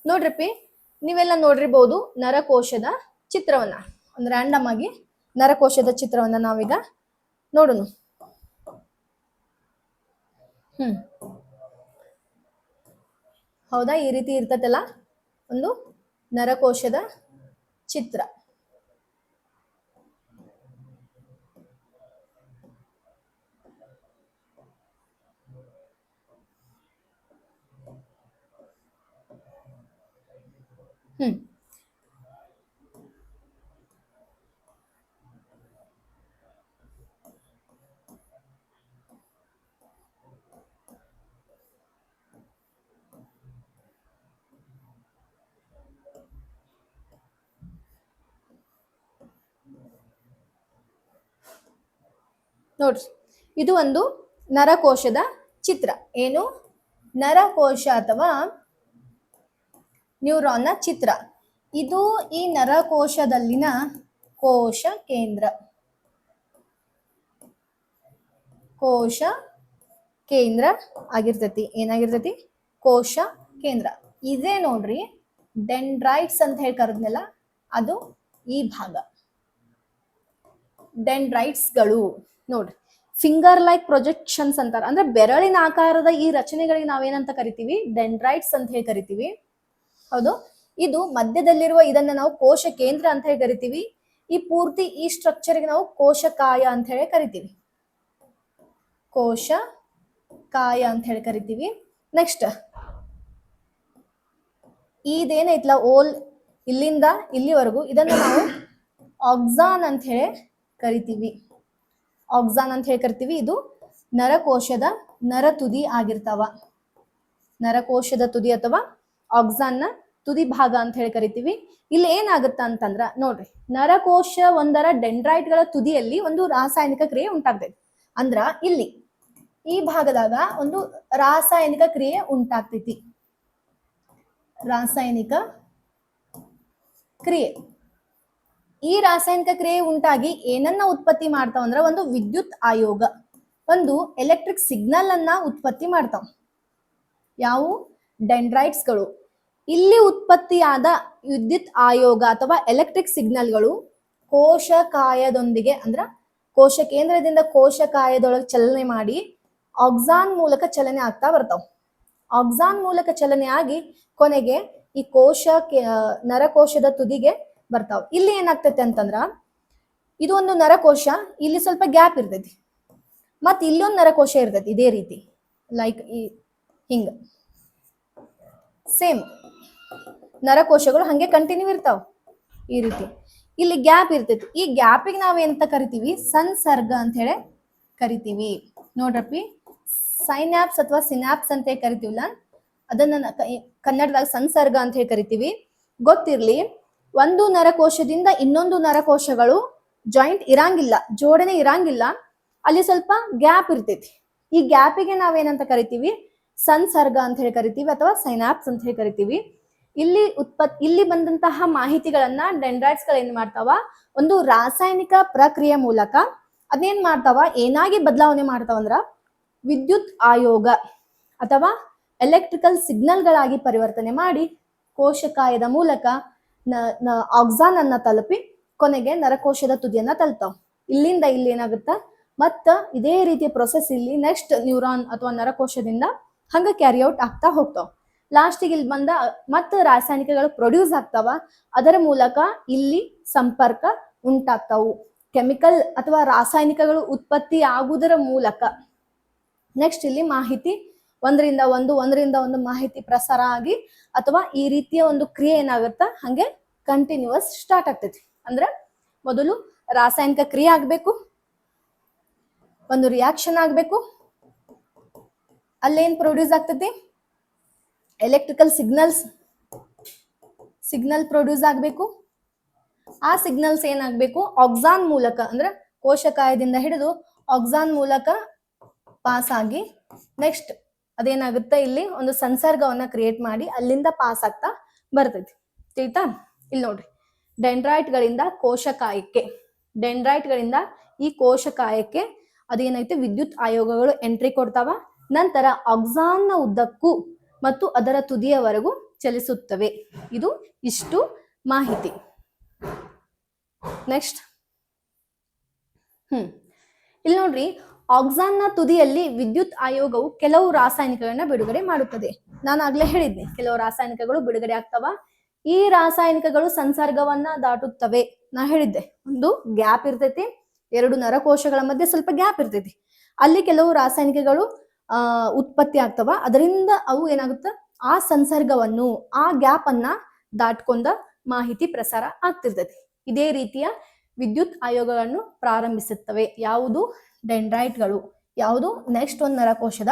ನೋಡ್ರಿಪಿ ನೀವೆಲ್ಲ ನೋಡಿರ್ಬೋದು ನರಕೋಶದ ಚಿತ್ರವನ್ನ. ಒಂದು ರ್ಯಾಂಡಮ್ ಆಗಿ ನರಕೋಶದ ಚಿತ್ರವನ್ನ ನಾವೀಗ ನೋಡೋಣ. ಹ್ಮ್. ಹೌದಾ? ಈ ರೀತಿ ಇರ್ತತಲ್ಲ? ಒಂದು ನರಕೋಶದ ಚಿತ್ರ. ಹ್ಮ್. ನೋಡ್ರಿ. ಇದು ಒಂದು ನರಕೋಶದ ಚಿತ್ರ. ಏನು? ನರಕೋಶ ಅಥವಾ ನ್ಯೂರಾನ್ನ ಚಿತ್ರ. ಇದು ಈ ನರಕೋಶದಲ್ಲಿನ ಕೋಶ ಕೇಂದ್ರ. ಕೋಶ ಕೇಂದ್ರ ಆಗಿರ್ತೈತಿ. ಏನಾಗಿರ್ತೈತಿ? ಕೋಶ ಕೇಂದ್ರ. ಇದೇ ನೋಡ್ರಿ, ಡೆಂಡ್ರೈಟ್ಸ್ ಅಂತ ಹೇಳಿ ಕರೆದ್ನಲ್ಲ, ಅದು ಈ ಭಾಗ. ಡೆಂಡ್ರೈಟ್ಸ್ಗಳು. ನೋಡ್ರಿ ಫಿಂಗರ್ ಲೈಕ್ ಪ್ರೊಜೆಕ್ಷನ್ಸ್ ಅಂತಾರ. ಅಂದ್ರೆ ಬೆರಳಿನ ಆಕಾರದ ಈ ರಚನೆಗಳಿಗೆ ನಾವೇನಂತ ಕರಿತೀವಿ? ಡೆಂಡ್ರೈಟ್ಸ್ ಅಂತ ಹೇಳಿ ಕರಿತೀವಿ. ಹೌದು? ಇದು ಮಧ್ಯದಲ್ಲಿರುವ ಇದನ್ನ ನಾವು ಕೋಶ ಕೇಂದ್ರ ಅಂತ ಹೇಳಿ ಕರಿತೀವಿ. ಈ ಪೂರ್ತಿ ಈ ಸ್ಟ್ರಕ್ಚರ್ಗೆ ನಾವು ಕೋಶಕಾಯ ಅಂತ ಹೇಳಿ ಕರಿತೀವಿ. ಕೋಶ ಕಾಯ ಅಂತ ಹೇಳಿ ಕರಿತೀವಿ. ನೆಕ್ಸ್ಟ್ ಇದೇನೈತ್ಲ ಓಲ್, ಇಲ್ಲಿಂದ ಇಲ್ಲಿವರೆಗೂ ಇದನ್ನ ನಾವು ಆಕ್ಸಾನ್ ಅಂತ ಹೇಳಿ ಕರಿತೀವಿ. ಆಕ್ಸಾನ್ ಅಂತ ಹೇಳಿ ಕರಿತೀವಿ ಇದು ನರಕೋಶದ ನರ ತುದಿ ಆಗಿರ್ತಾವ. ನರಕೋಶದ ತುದಿ ಅಥವಾ ಆಕ್ಸಾನ್ನ ತುದಿ ಭಾಗ ಅಂತ ಹೇಳಿ ಕರಿತೀವಿ ಇಲ್ಲಿ ಏನಾಗುತ್ತ ಅಂತಂದ್ರ ನೋಡ್ರಿ, ನರಕೋಶ ಒಂದರ ಡೆಂಡ್ರೈಟ್ಗಳ ತುದಿಯಲ್ಲಿ ಒಂದು ರಾಸಾಯನಿಕ ಕ್ರಿಯೆ ಉಂಟಾಗ್ತೈತಿ. ಅಂದ್ರ ಇಲ್ಲಿ ಈ ಭಾಗದಾಗ ಒಂದು ರಾಸಾಯನಿಕ ಕ್ರಿಯೆ ಉಂಟಾಗ್ತೈತಿ. ರಾಸಾಯನಿಕ ಕ್ರಿಯೆ. ಈ ರಾಸಾಯನಿಕ ಕ್ರಿಯೆ ಉಂಟಾಗಿ ಏನನ್ನ ಉತ್ಪತ್ತಿ ಮಾಡ್ತಾವ ಅಂದ್ರ ಒಂದು ವಿದ್ಯುತ್ ಆಯೋಗ. ಒಂದು ಎಲೆಕ್ಟ್ರಿಕ್ ಸಿಗ್ನಲ್ ಅನ್ನ ಉತ್ಪತ್ತಿ ಮಾಡ್ತಾವ. ಯಾವು? ಡೆಂಡ್ರೈಟ್ಸ್ಗಳು ಇಲ್ಲಿ ಉತ್ಪತ್ತಿಯಾದ ವಿದ್ಯುತ್ ಆಯೋಗ ಅಥವಾ ಎಲೆಕ್ಟ್ರಿಕ್ ಸಿಗ್ನಲ್ಗಳು ಕೋಶಕಾಯದೊಂದಿಗೆ ಅಂದ್ರ ಕೋಶ ಕೇಂದ್ರದಿಂದ ಕೋಶಕಾಯದೊಳಗೆ ಚಲನೆ ಮಾಡಿ ಆಕ್ಸಾನ್ ಮೂಲಕ ಚಲನೆ ಆಗ್ತಾ ಬರ್ತಾವ. ಆಕ್ಸಾನ್ ಮೂಲಕ ಚಲನೆ ಆಗಿ ಕೊನೆಗೆ ಈ ಕೋಶ ನರಕೋಶದ ತುದಿಗೆ ಬರ್ತಾವ. ಇಲ್ಲಿ ಏನಾಗ್ತೈತೆ ಅಂತಂದ್ರ, ಇದು ಒಂದು ನರಕೋಶ, ಇಲ್ಲಿ ಸ್ವಲ್ಪ ಗ್ಯಾಪ್ ಇರ್ತೈತಿ. ಮತ್ ಇಲ್ಲೊಂದು ನರಕೋಶ ಇರ್ತೈತಿ, ಇದೇ ರೀತಿ. ಲೈಕ್ ಈ ಹಿಂಗ. ಸೇಮ್ ನರಕೋಶಗಳು ಹಂಗೆ ಕಂಟಿನ್ಯೂ ಇರ್ತಾವ ಈ ರೀತಿ. ಇಲ್ಲಿ ಗ್ಯಾಪ್ ಇರ್ತೈತಿ. ಈ ಗ್ಯಾಪಿಗೆ ನಾವ್ ಎಂತ ಕರಿತೀವಿ? ಸಂಸರ್ಗ ಅಂತ ಹೇಳಿ ಕರಿತೀವಿ. ನೋಡ್ರಪ್ಪಿ ಸೈನ್ಯಾಪ್ಸ್ ಅಥವಾ ಸಿನಾಪ್ಸ್ ಅಂತ ಹೇಳಿ ಕರಿತೀವಲ್ಲ, ಅದನ್ನ ಕನ್ನಡದಾಗ ಸಂಸರ್ಗ ಅಂತ ಹೇಳಿ ಕರಿತೀವಿ. ಗೊತ್ತಿರ್ಲಿ ಒಂದು ನರಕೋಶದಿಂದ ಇನ್ನೊಂದು ನರಕೋಶಗಳು ಜಾಯಿಂಟ್ ಇರಂಗಿಲ್ಲ, ಜೋಡಣೆ ಇರಂಗಿಲ್ಲ. ಅಲ್ಲಿ ಸ್ವಲ್ಪ ಗ್ಯಾಪ್ ಇರ್ತೈತಿ. ಈ ಗ್ಯಾಪಿಗೆ ನಾವೇನಂತ ಕರಿತೀವಿ? ಸಂಸರ್ಗ ಅಂತ ಹೇಳಿ ಕರಿತೀವಿ ಅಥವಾ ಸೈನಾಪ್ಸ್ ಅಂತ ಹೇಳಿ ಕರಿತೀವಿ. ಇಲ್ಲಿ ಉತ್ಪತ್, ಇಲ್ಲಿ ಬಂದಂತಹ ಮಾಹಿತಿಗಳನ್ನ ಡೆಂಡ್ರೈಟ್ಸ್ಗಳು ಏನ್ ಮಾಡ್ತಾವ? ಒಂದು ರಾಸಾಯನಿಕ ಪ್ರಕ್ರಿಯೆ ಮೂಲಕ ಅದೇನ್ ಮಾಡ್ತಾವ? ಏನಾಗಿ ಬದಲಾವಣೆ ಮಾಡ್ತಾವ ಅಂದ್ರ ವಿದ್ಯುತ್ ಆಯೋಗ ಅಥವಾ ಎಲೆಕ್ಟ್ರಿಕಲ್ ಸಿಗ್ನಲ್ಗಳಾಗಿ ಪರಿವರ್ತನೆ ಮಾಡಿ ಕೋಶಕಾಯದ ಮೂಲಕ ನ- ಆಕ್ಸಾನ್ ಅನ್ನ ತಲುಪಿ ಕೊನೆಗೆ ನರಕೋಶದ ತುದಿಯನ್ನ ತಲುಪ್ತಾವ್ ಇಲ್ಲಿಂದ ಇಲ್ಲಿ ಏನಾಗುತ್ತ? ಮತ್ತ ಇದೇ ರೀತಿಯ ಪ್ರೊಸೆಸ್ ಇಲ್ಲಿ ನೆಕ್ಸ್ಟ್ ನ್ಯೂರಾನ್ ಅಥವಾ ನರಕೋಶದಿಂದ ಹಂಗ ಕ್ಯಾರಿ ಔಟ್ ಆಗ್ತಾ ಹೋಗ್ತಾವ್ ಲಾಸ್ಟಿಗೆ ಇಲ್ಲಿ ಬಂದ, ಮತ್ತ ರಾಸಾಯನಿಕಗಳು ಪ್ರೊಡ್ಯೂಸ್ ಆಗ್ತಾವ, ಅದರ ಮೂಲಕ ಇಲ್ಲಿ ಸಂಪರ್ಕ ಉಂಟಾಗ್ತಾವು. ಕೆಮಿಕಲ್ ಅಥವಾ ರಾಸಾಯನಿಕಗಳು ಉತ್ಪತ್ತಿ ಆಗುವುದರ ಮೂಲಕ. ನೆಕ್ಸ್ಟ್ ಇಲ್ಲಿ ಮಾಹಿತಿ ಒಂದರಿಂದ ಒಂದು ಒಂದರಿಂದ ಒಂದು ಮಾಹಿತಿ ಪ್ರಸಾರ ಆಗಿ ಅಥವಾ ಈ ರೀತಿಯ ಒಂದು ಕ್ರಿಯೆ ಏನಾಗುತ್ತ ಹಂಗೆ ಕಂಟಿನ್ಯೂಸ್ ಸ್ಟಾರ್ಟ್ ಆಗ್ತೈತಿ. ಅಂದ್ರೆ ಮೊದಲು ರಾಸಾಯನಿಕ ಕ್ರಿಯೆ ಆಗ್ಬೇಕು, ಒಂದು ರಿಯಾಕ್ಷನ್ ಆಗ್ಬೇಕು, ಅಲ್ಲೇನ್ ಪ್ರೊಡ್ಯೂಸ್ ಆಗ್ತೈತಿ? ಎಲೆಕ್ಟ್ರಿಕಲ್ ಸಿಗ್ನಲ್ಸ್ ಸಿಗ್ನಲ್ ಪ್ರೊಡ್ಯೂಸ್ ಆಗಬೇಕು. ಆ ಸಿಗ್ನಲ್ಸ್ ಏನಾಗಬೇಕು? ಆಕ್ಸಾನ್ ಮೂಲಕ, ಅಂದ್ರೆ ಕೋಶಕಾಯದಿಂದ ಹಿಡಿದು ಆಕ್ಸಾನ್ ಮೂಲಕ ಪಾಸ್ ಆಗಿ ನೆಕ್ಸ್ಟ್ ಅದೇನಾಗುತ್ತೆ ಇಲ್ಲಿ? ಒಂದು ಸಂಸರ್ಗವನ್ನ ಕ್ರಿಯೇಟ್ ಮಾಡಿ ಅಲ್ಲಿಂದ ಪಾಸ್ ಆಗ್ತಾ ಬರ್ತೈತಿ. ತಿಳಿತಾ? ಇಲ್ಲಿ ನೋಡ್ರಿ. ಡೆಂಡ್ರೈಟ್ ಗಳಿಂದ ಕೋಶಕಾಯಕ್ಕೆ ಡೆಂಡ್ರೈಟ್ ಗಳಿಂದ ಈ ಕೋಶಕಾಯಕ್ಕೆ ಅದೇನೈತೆ? ವಿದ್ಯುತ್ ಆಯೋಗಗಳು ಎಂಟ್ರಿ ಕೊಡ್ತಾವ. ನಂತರ ಆಕ್ಸಾನ್ನ ಉದ್ದಕ್ಕೂ ಮತ್ತು ಅದರ ತುದಿಯವರೆಗೂ ಚಲಿಸುತ್ತವೆ. ಇದು ಇಷ್ಟು ಮಾಹಿತಿ. ನೆಕ್ಸ್ಟ್ ಹ್ಮ್. ಇಲ್ಲಿ ನೋಡ್ರಿ ಆಕ್ಸಾನ್ನ ತುದಿಯಲ್ಲಿ ವಿದ್ಯುತ್ ಆಯೋಗವು ಕೆಲವು ರಾಸಾಯನಿಕಗಳನ್ನ ಬಿಡುಗಡೆ ಮಾಡುತ್ತದೆ. ನಾನು ಆಗ್ಲೇ ಹೇಳಿದ್ನಿ ಕೆಲವು ರಾಸಾಯನಿಕಗಳು ಬಿಡುಗಡೆ ಆಗ್ತಾವ. ಈ ರಾಸಾಯನಿಕಗಳು ಸಂಸರ್ಗವನ್ನ ದಾಟುತ್ತವೆ. ನಾ ಹೇಳಿದ್ದೆ, ಒಂದು ಗ್ಯಾಪ್ ಇರ್ತೈತಿ, ಎರಡು ನರಕೋಶಗಳ ಮಧ್ಯೆ ಸ್ವಲ್ಪ ಗ್ಯಾಪ್ ಇರ್ತೈತಿ. ಅಲ್ಲಿ ಕೆಲವು ರಾಸಾಯನಿಕಗಳು, ಆ, ಉತ್ಪತ್ತಿ ಆಗ್ತವ. ಅದರಿಂದ ಅವು ಏನಾಗುತ್ತ? ಆ ಸಂಸರ್ಗವನ್ನು, ಆ ಗ್ಯಾಪ್ ಅನ್ನ ದಾಟ್ಕೊಂಡ ಮಾಹಿತಿ ಪ್ರಸಾರ ಆಗ್ತಿರ್ತೈತಿ. ಇದೇ ರೀತಿಯ ವಿದ್ಯುತ್ ಆಯೋಗಗಳನ್ನು ಪ್ರಾರಂಭಿಸುತ್ತವೆ. ಯಾವುದು? ಡೆಂಡ್ರೈಟ್ಗಳು. ಯಾವುದು? ನೆಕ್ಸ್ಟ್ ಒಂದು ನರಕೋಶದ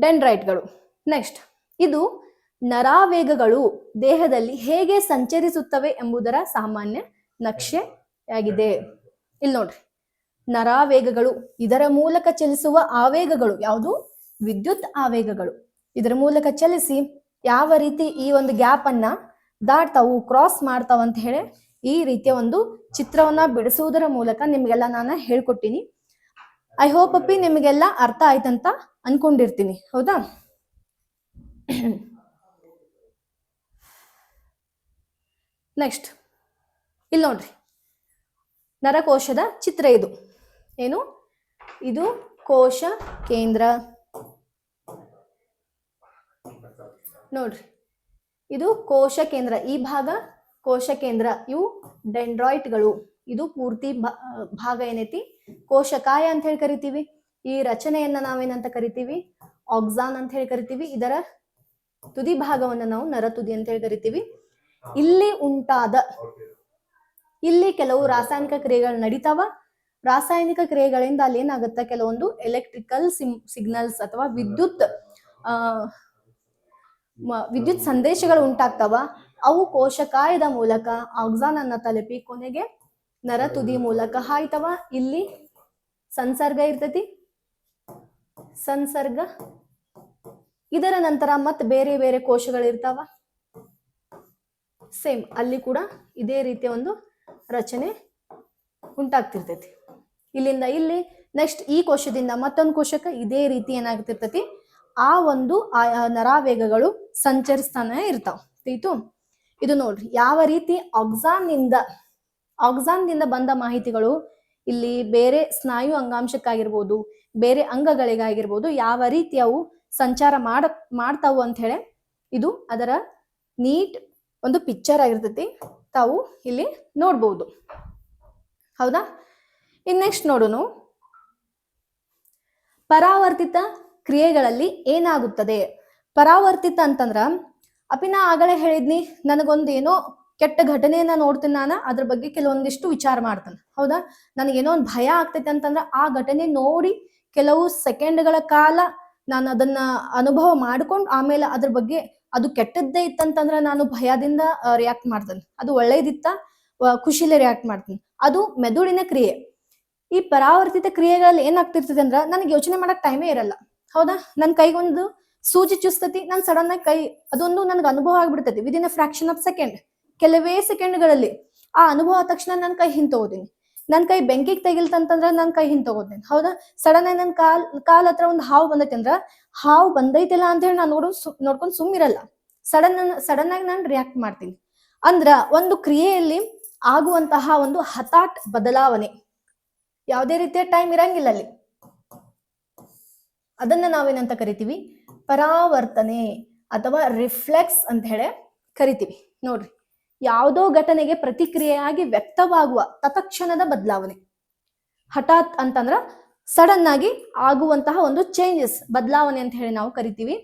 ಡೆಂಡ್ರೈಟ್ಗಳು. ನೆಕ್ಸ್ಟ್. ಇದು ನರಾವೇಗಗಳು ದೇಹದಲ್ಲಿ ಹೇಗೆ ಸಂಚರಿಸುತ್ತವೆ ಎಂಬುದರ ಸಾಮಾನ್ಯ ನಕ್ಷೆಯಾಗಿದೆ. ಇಲ್ಲಿ ನೋಡ್ರಿ. ನರಾವೇಗಗಳು ಇದರ ಮೂಲಕ ಚಲಿಸುವ ಆವೇಗಗಳು ಯಾವುದು? ವಿದ್ಯುತ್ ಆವೇಗಗಳು. ಇದರ ಮೂಲಕ ಚಲಿಸಿ ಯಾವ ರೀತಿ ಈ ಒಂದು ಗ್ಯಾಪ್ ಅನ್ನ ದಾಟ್ತಾವು, ಕ್ರಾಸ್ ಮಾಡ್ತಾವ ಅಂತ ಹೇಳಿ ಈ ರೀತಿಯ ಒಂದು ಚಿತ್ರವನ್ನ ಬಿಡಿಸುವುದರ ಮೂಲಕ ನಿಮಗೆಲ್ಲ ನಾನು ಹೇಳ್ಕೊಟ್ಟಿನಿ. ಐ ಹೋಪ್ ಅಪ್ಪಿ ನಿಮಗೆಲ್ಲ ಅರ್ಥ ಆಯ್ತಂತ ಅನ್ಕೊಂಡಿರ್ತೀನಿ, ಹೌದಾ? ನೆಕ್ಸ್ಟ್ ಇಲ್ಲಿ ನೋಡ್ರಿ. ನರಕೋಶದ ಚಿತ್ರ ಇದು. ಏನು? ಇದು ಕೋಶ ಕೇಂದ್ರ. ನೋಡ್ರಿ. ಇದು ಕೋಶ ಕೇಂದ್ರ. ಈ ಭಾಗ ಕೋಶ ಕೇಂದ್ರ ಇವು ಡೆಂಡ್ರಾಯ್ಟ್ಗಳು ಇದು ಪೂರ್ತಿ ಭಾಗ ಏನೈತಿ? ಕೋಶಕಾಯ ಅಂತ ಹೇಳಿ ಕರಿತೀವಿ. ಈ ರಚನೆಯನ್ನ ನಾವೇನಂತ ಕರಿತೀವಿ? ಆಕ್ಸಾನ್ ಅಂತ ಹೇಳಿ ಕರಿತೀವಿ. ಇದರ ತುದಿ ಭಾಗವನ್ನ ನಾವು ನರ ತುದಿ ಅಂತ ಹೇಳಿ ಕರಿತೀವಿ. ಇಲ್ಲಿ ಉಂಟಾದ, ಇಲ್ಲಿ ಕೆಲವು ರಾಸಾಯನಿಕ ಕ್ರಿಯೆಗಳು ನಡೀತಾವ. ರಾಸಾಯನಿಕ ಕ್ರಿಯೆಗಳಿಂದ ಅಲ್ಲಿ ಏನಾಗುತ್ತೆ? ಕೆಲವೊಂದು ಎಲೆಕ್ಟ್ರಿಕಲ್ ಸಿಮ್ ಸಿಗ್ನಲ್ಸ್ ಅಥವಾ ವಿದ್ಯುತ್ ವಿದ್ಯುತ್ ಸಂದೇಶಗಳು ಉಂಟಾಗ್ತಾವ. ಅವು ಕೋಶಕಾಯದ ಮೂಲಕ ಆಕ್ಸಾನ್ ಅನ್ನ ತಲುಪಿ ಕೊನೆಗೆ ನರ ತುದಿ ಮೂಲಕ ಹಾಯ್ತವ. ಇಲ್ಲಿ ಸಂಸರ್ಗ ಇರ್ತೈತಿ. ಸಂಸರ್ಗ. ಇದರ ನಂತರ ಮತ್ತೆ ಬೇರೆ ಬೇರೆ ಕೋಶಗಳು ಇರ್ತಾವ. ಸೇಮ್, ಅಲ್ಲಿ ಕೂಡ ಇದೇ ರೀತಿಯ ಒಂದು ರಚನೆ ಉಂಟಾಗ್ತಿರ್ತೈತಿ. ಇಲ್ಲಿಂದ ಇಲ್ಲಿ ನೆಕ್ಸ್ಟ್ ಈ ಕೋಶದಿಂದ ಮತ್ತೊಂದು ಕೋಶಕ್ಕೆ ಇದೇ ರೀತಿ ಏನಾಗ್ತಿರ್ತೈತಿ. ಆ ಒಂದು ನರಾವೇಗಗಳು ಸಂಚರಿಸ್ತಾನೆ ಇರ್ತಾವ. ತಿಳಿತು? ಇದು ನೋಡ್ರಿ, ಯಾವ ರೀತಿ ಆಕ್ಸಾನ್ನಿಂದ ಆಕ್ಸಾನ್ದಿಂದ ಬಂದ ಮಾಹಿತಿಗಳು ಇಲ್ಲಿ ಬೇರೆ ಸ್ನಾಯು ಅಂಗಾಂಶಕ್ಕಾಗಿರ್ಬೋದು, ಬೇರೆ ಅಂಗಗಳಿಗಾಗಿರ್ಬೋದು, ಯಾವ ರೀತಿ ಅವು ಸಂಚಾರ ಮಾಡ, ಮಾಡ್ತಾವು ಅಂತ ಹೇಳಿ ಇದು ಅದರ ನೀಟ್ ಒಂದು ಪಿಕ್ಚರ್ ಆಗಿರ್ತೈತಿ, ತಾವು ಇಲ್ಲಿ ನೋಡ್ಬೋದು. ಹೌದಾ? ಇನ್ ನೆಕ್ಸ್ಟ್ ನೋಡೋಣ ಪರಾವರ್ತಿತ ಕ್ರಿಯೆಗಳಲ್ಲಿ ಏನಾಗುತ್ತದೆ? ಪರಾವರ್ತಿತ ಅಂತಂದ್ರ ಅಪಿ ನಾ ಆಗಲೇ ಹೇಳಿದ್ನಿ, ನನಗೊಂದೇನೋ ಕೆಟ್ಟ ಘಟನೆಯನ್ನ ನೋಡ್ತೀನಿ ನಾನು, ಅದ್ರ ಬಗ್ಗೆ ಕೆಲವೊಂದಿಷ್ಟು ವಿಚಾರ ಮಾಡ್ತಾನೆ. ಹೌದಾ? ನನಗೇನೋ ಒಂದು ಭಯ ಆಗ್ತೈತೆ ಅಂತಂದ್ರೆ ಆ ಘಟನೆ ನೋಡಿ ಕೆಲವು ಸೆಕೆಂಡ್ಗಳ ಕಾಲ ನಾನು ಅದನ್ನ ಅನುಭವ ಮಾಡ್ಕೊಂಡು ಆಮೇಲೆ ಅದ್ರ ಬಗ್ಗೆ ಅದು ಕೆಟ್ಟದ್ದೇ ಇತ್ತಂತಂದ್ರೆ ನಾನು ಭಯದಿಂದ ರಿಯಾಕ್ಟ್ ಮಾಡ್ತೇನೆ. ಅದು ಒಳ್ಳೇದಿತ್ತ ಖುಷಿಲಿ ರಿಯಾಕ್ಟ್ ಮಾಡ್ತೀನಿ. ಅದು ಮೆದುಳಿನ ಕ್ರಿಯೆ. ಈ ಪರಾವರ್ತಿತ ಕ್ರಿಯೆಗಳಲ್ಲಿ ಏನಾಗ್ತಿರ್ತದೆ ಅಂದ್ರೆ, ನನಗೆ ಯೋಚನೆ ಮಾಡಕ್ ಟೈಮೇ ಇರಲ್ಲ. ಹೌದಾ? ನನ್ನ ಕೈಗೊಂದು ಸೂಜಿ ಚುಸ್ತತಿ ನಾನು ಸಡನ್ ಆಗಿ ಕೈ, ಅದೊಂದು ನನಗೆ ಅನುಭವ ಆಗ್ಬಿಡ್ತೈತಿ. Within a fraction of second ಕೆಲವೇ ಸೆಕೆಂಡ್ಗಳಲ್ಲಿ ಆ ಅನುಭವ ತಕ್ಷಣ ನನ್ನ ಕೈ ಹಿಂತಗೋತೀನಿ. ನನ್ನ ಕೈ ಬೆಂಕಿಗೆ ತೆಗಿಲ್ತಂತಂದ್ರ ನನ್ನ ಕೈ ಹಿಂತಗೋತೀನಿ. ಹೌದಾ? ಸಡನ್ ಆಗಿ ನನ್ನ ಕಾಲ್ ಕಾಲ್ ಹತ್ರ ಒಂದು ಹಾವು ಬಂದೈತಿ ಅಂದ್ರ ಹಾವು ಬಂದೈತಿಲ್ಲ ಅಂತ ಹೇಳಿ ನಾನು ನೋಡೋ ನೋಡ್ಕೊಂಡು ಸುಮ್ಮಿರಲ್ಲ. ಸಡನ್ ಸಡನ್ ಆಗಿ ನಾನು ರಿಯಾಕ್ಟ್ ಮಾಡ್ತೀನಿ. ಅಂದ್ರ ಒಂದು ಕ್ರಿಯೆಯಲ್ಲಿ ಆಗುವಂತಹ ಒಂದು ಹತಾಟ್ ಬದಲಾವಣೆ. ಯಾವುದೇ ರೀತಿಯ ಟೈಮ್ ಇರಂಗಿಲ್ಲ ಅಲ್ಲಿ. ಅದನ್ನ ನಾವೇನಂತ ಕರಿತೀವಿ? ಪರಾವರ್ತನೆ ಅಥವಾ ರಿಫ್ಲೆಕ್ಸ್ ಅಂತ ಹೇಳಿ ಕರಿತೀವಿ. ನೋಡ್ರಿ, ಯಾವುದೋ ಘಟನೆಗೆ ಪ್ರತಿಕ್ರಿಯೆಯಾಗಿ ವ್ಯಕ್ತವಾಗುವ ತತ್ಕ್ಷಣದ ಬದಲಾವಣೆ. ಹಠಾತ್ ಅಂತಂದ್ರ ಸಡನ್ ಆಗಿ ಆಗುವಂತಹ ಒಂದು ಚೇಂಜಸ್ ಬದಲಾವಣೆ ಅಂತ ಹೇಳಿ ನಾವು ಕರಿತೀವಿ.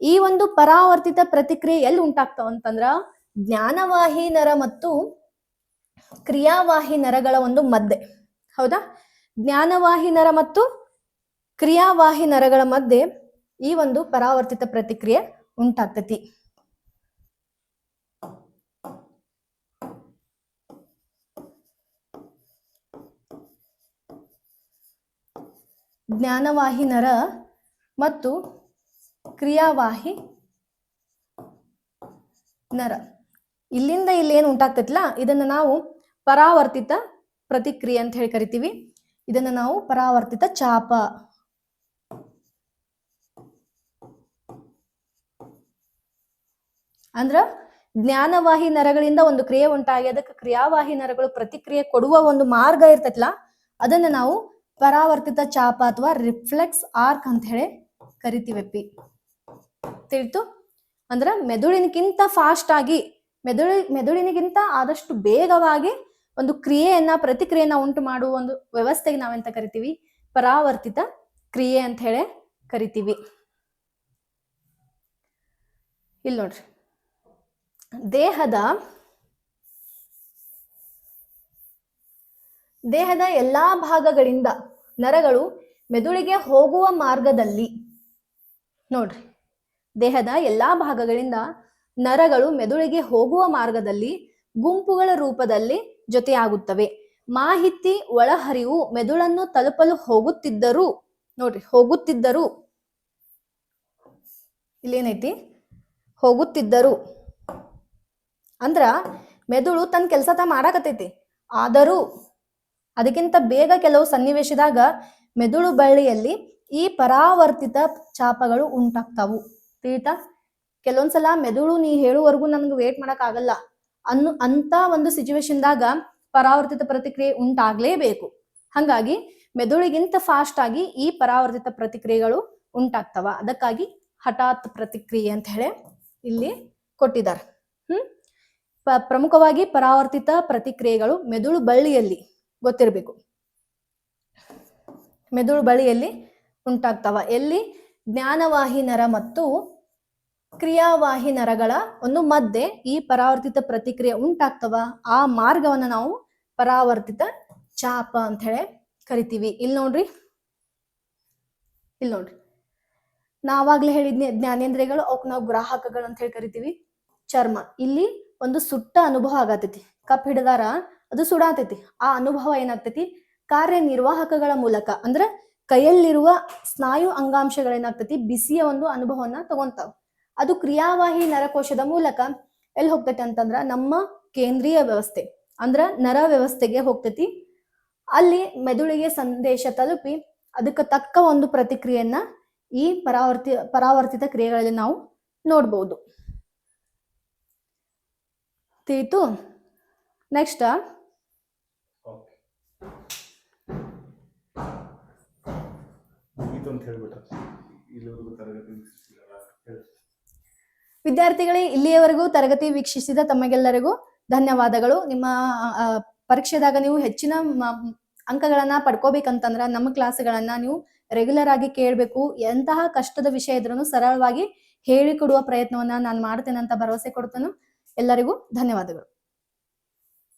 ಈ ಒಂದು ಪರಾವರ್ತಿತ ಪ್ರತಿಕ್ರಿಯೆ ಎಲ್ಲಿ ಉಂಟಾಗ್ತಾವ ಅಂತಂದ್ರ ಜ್ಞಾನವಾಹಿ ನರ ಮತ್ತು ಕ್ರಿಯಾವಾಹಿ ನರಗಳ ಒಂದು ಮಧ್ಯೆ. ಹೌದಾ? ಜ್ಞಾನವಾಹಿ ನರ ಮತ್ತು ಕ್ರಿಯಾವಾಹಿ ನರಗಳ ಮಧ್ಯೆ ಈ ಒಂದು ಪರಾವರ್ತಿತ ಪ್ರತಿಕ್ರಿಯೆ ಉಂಟಾಗ್ತತಿ. ಜ್ಞಾನವಾಹಿ ನರ ಮತ್ತು ಕ್ರಿಯಾವಾಹಿ ನರ ಇಲ್ಲಿಂದ ಇಲ್ಲಿ ಏನು ಉಂಟಾಗ್ತೈತಿಲ್ಲ, ಇದನ್ನ ನಾವು ಪರಾವರ್ತಿತ ಪ್ರತಿಕ್ರಿಯೆ ಅಂತ ಹೇಳಿ ಕರಿತೀವಿ. ಇದನ್ನ ನಾವು ಪರಾವರ್ತಿತ ಚಾಪ ಅಂದ್ರ ಜ್ಞಾನವಾಹಿ ನರಗಳಿಂದ ಒಂದು ಕ್ರಿಯೆ ಉಂಟಾಗಿ, ಅದಕ್ಕೆ ಕ್ರಿಯಾವಾಹಿ ನರಗಳು ಪ್ರತಿಕ್ರಿಯೆ ಕೊಡುವ ಒಂದು ಮಾರ್ಗ ಇರ್ತೈತಲ್ಲ, ಅದನ್ನ ನಾವು ಪರಾವರ್ತಿತ ಚಾಪ ಅಥವಾ ರಿಫ್ಲೆಕ್ಸ್ ಆರ್ಕ್ ಅಂತ ಹೇಳಿ ಕರಿತೀವಿ. ತಿಳಿತು? ಅಂದ್ರ ಮೆದುಳಿನಕ್ಕಿಂತ ಫಾಸ್ಟ್ ಆಗಿ, ಮೆದುಳಿ ಮೆದುಳಿನಿಗಿಂತ ಆದಷ್ಟು ಬೇಗವಾಗಿ ಒಂದು ಕ್ರಿಯೆಯನ್ನ, ಪ್ರತಿಕ್ರಿಯೆಯನ್ನ ಉಂಟು ಮಾಡುವ ಒಂದು ವ್ಯವಸ್ಥೆಗೆ ನಾವೆಂತ ಕರಿತೀವಿ? ಪರಾವರ್ತಿತ ಕ್ರಿಯೆ ಅಂತ ಹೇಳಿ ಕರಿತೀವಿ. ಇಲ್ಲಿ ನೋಡ್ರಿ. ದೇಹದ ದೇಹದ ಎಲ್ಲಾ ಭಾಗಗಳಿಂದ ನರಗಳು ಮೆದುಳಿಗೆ ಹೋಗುವ ಮಾರ್ಗದಲ್ಲಿ, ನೋಡ್ರಿ, ದೇಹದ ಎಲ್ಲಾ ಭಾಗಗಳಿಂದ ನರಗಳು ಮೆದುಳಿಗೆ ಹೋಗುವ ಮಾರ್ಗದಲ್ಲಿ ಗುಂಪುಗಳ ರೂಪದಲ್ಲಿ ಜೊತೆಯಾಗುತ್ತವೆ. ಮಾಹಿತಿ ಒಳಹರಿವು ಮೆದುಳನ್ನು ತಲುಪಲು ಹೋಗುತ್ತಿದ್ದರೂ, ನೋಡ್ರಿ, ಹೋಗುತ್ತಿದ್ದರು, ಇಲ್ಲೇನೈತಿ? ಹೋಗುತ್ತಿದ್ದರು. ಅಂದ್ರ ಮೆದುಳು ತನ್ನ ಕೆಲಸ ತ ಮಾಡಾಕತೈತಿ ಆದರೂ ಅದಕ್ಕಿಂತ ಬೇಗ ಕೆಲವು ಸನ್ನಿವೇಶದಾಗ ಮೆದುಳು ಬಳ್ಳಿಯಲ್ಲಿ ಈ ಪರಾವರ್ತಿತ ಚಾಪಗಳು ಉಂಟಾಗ್ತಾವು. ತಿಳಿತಾ ಕೆಲವೊಂದ್ಸಲ ಮೆದುಳು ನೀ ಹೇಳುವವರೆಗೂ ನನ್ಗೆ ವೇಟ್ ಮಾಡಕ್ ಆಗಲ್ಲ ಅನ್ನು ಅಂತ ಒಂದು ಸಿಚುವೇಶನ್ದಾಗ ಪರಾವರ್ತಿತ ಪ್ರತಿಕ್ರಿಯೆ ಉಂಟಾಗ್ಲೇಬೇಕು. ಹಂಗಾಗಿ ಮೆದುಳಿಗಿಂತ ಫಾಸ್ಟ್ ಆಗಿ ಈ ಪರಾವರ್ತಿತ ಪ್ರತಿಕ್ರಿಯೆಗಳು ಉಂಟಾಗ್ತವ. ಅದಕ್ಕಾಗಿ ಹಠಾತ್ ಪ್ರತಿಕ್ರಿಯೆ ಅಂತ ಹೇಳಿ ಇಲ್ಲಿ ಕೊಟ್ಟಿದ್ದಾರೆ ಹ್ಮ್? ಪ- ಪ್ರಮುಖವಾಗಿ ಪರಾವರ್ತಿತ ಪ್ರತಿಕ್ರಿಯೆಗಳು ಮೆದುಳು ಬಳ್ಳಿಯಲ್ಲಿ ಗೊತ್ತಿರಬೇಕು. ಮೆದುಳು ಬಳಿಯಲ್ಲಿ ಉಂಟಾಗ್ತವ. ಎಲ್ಲಿ? ಜ್ಞಾನವಾಹಿ ನರ ಮತ್ತು ಕ್ರಿಯಾವಾಹಿ ನರಗಳ ಒಂದು ಮಧ್ಯೆ ಈ ಪರಾವರ್ತಿತ ಪ್ರತಿಕ್ರಿಯೆ ಉಂಟಾಗ್ತವ. ಆ ಮಾರ್ಗವನ್ನ ನಾವು ಪರಾವರ್ತಿತ ಚಾಪ ಅಂತ ಹೇಳಿ ಕರಿತೀವಿ. ಇಲ್ಲಿ ನೋಡ್ರಿ. ಇಲ್ಲಿ ನೋಡ್ರಿ. ನಾವಾಗ್ಲೇ ಹೇಳಿದ್ನಿ ಜ್ಞಾನೇಂದ್ರಿಯಗಳು ಅವಕ್ ನಾವು ಗ್ರಾಹಕಗಳು ಅಂತ ಹೇಳಿ ಕರಿತೀವಿ. ಚರ್ಮ. ಇಲ್ಲಿ ಒಂದು ಸುಟ್ಟ ಅನುಭವ ಆಗತೈತಿ. ಕಪ್ ಹಿಡಿದಾರ ಅದು ಸುಡಾತೈತಿ. ಆ ಅನುಭವ ಏನಾಗ್ತೈತಿ? ಕಾರ್ಯನಿರ್ವಾಹಕಗಳ ಮೂಲಕ ಅಂದ್ರ ಕೈಯಲ್ಲಿರುವ ಸ್ನಾಯು ಅಂಗಾಂಶಗಳೇನಾಗ್ತೈತಿ? ಬಿಸಿಯ ಒಂದು ಅನುಭವವನ್ನ ತಗೊಂತಾವ. ಅದು ಕ್ರಿಯಾವಾಹಿ ನರಕೋಶದ ಮೂಲಕ ಎಲ್ಲಿ ಹೋಗ್ತೈತಿ ಅಂತಂದ್ರ ನಮ್ಮ ಕೇಂದ್ರೀಯ ವ್ಯವಸ್ಥೆ ಅಂದ್ರ ನರ ವ್ಯವಸ್ಥೆಗೆ ಹೋಗ್ತೈತಿ. ಅಲ್ಲಿ ಮೆದುಳಿಗೆ ಸಂದೇಶ ತಲುಪಿ ಅದಕ್ಕೆ ತಕ್ಕ ಒಂದು ಪ್ರತಿಕ್ರಿಯೆಯನ್ನ ಈ ಪರಾವರ್ತಿ, ಪರಾವರ್ತಿತ ಕ್ರಿಯೆಗಳಲ್ಲಿ ನಾವು ನೋಡ್ಬೋದು ತಿಳಿತು ನೆಕ್ಸ್ಟ್ ಓಕೆ ಮುಗೀತು ಅಂತ ಹೇಳ್ಬಿಟ್ರೆ ಇಲ್ಲಿವರೆಗೂ ತರಗತಿ ಮುಗಿಸಿದ್ರಲ್ಲ, ನೆಕ್ಸ್ಟ್ ವಿದ್ಯಾರ್ಥಿಗಳೇ ಇಲ್ಲಿಯವರೆಗೂ ತರಗತಿ ವೀಕ್ಷಿಸಿದ ತಮಗೆಲ್ಲರಿಗೂ ಧನ್ಯವಾದಗಳು. ನಿಮ್ಮ ಪರೀಕ್ಷೆದಾಗ ನೀವು ಹೆಚ್ಚಿನ ಅಂಕಗಳನ್ನ ಪಡ್ಕೋಬೇಕಂತಂದ್ರ ನಮ್ಮ ಕ್ಲಾಸ್ಗಳನ್ನ ನೀವು ರೆಗ್ಯುಲರ್ ಆಗಿ ಕೇಳಬೇಕು. ಎಂತಹ ಕಷ್ಟದ ವಿಷಯ ಇದ್ರೂ ಸರಳವಾಗಿ ಹೇಳಿಕೊಡುವ ಪ್ರಯತ್ನವನ್ನ ನಾನು ಮಾಡ್ತೇನೆ ಅಂತ ಭರವಸೆ ಕೊಡ್ತೇನೆ. ಎಲ್ಲರಿಗೂ ಧನ್ಯವಾದಗಳು.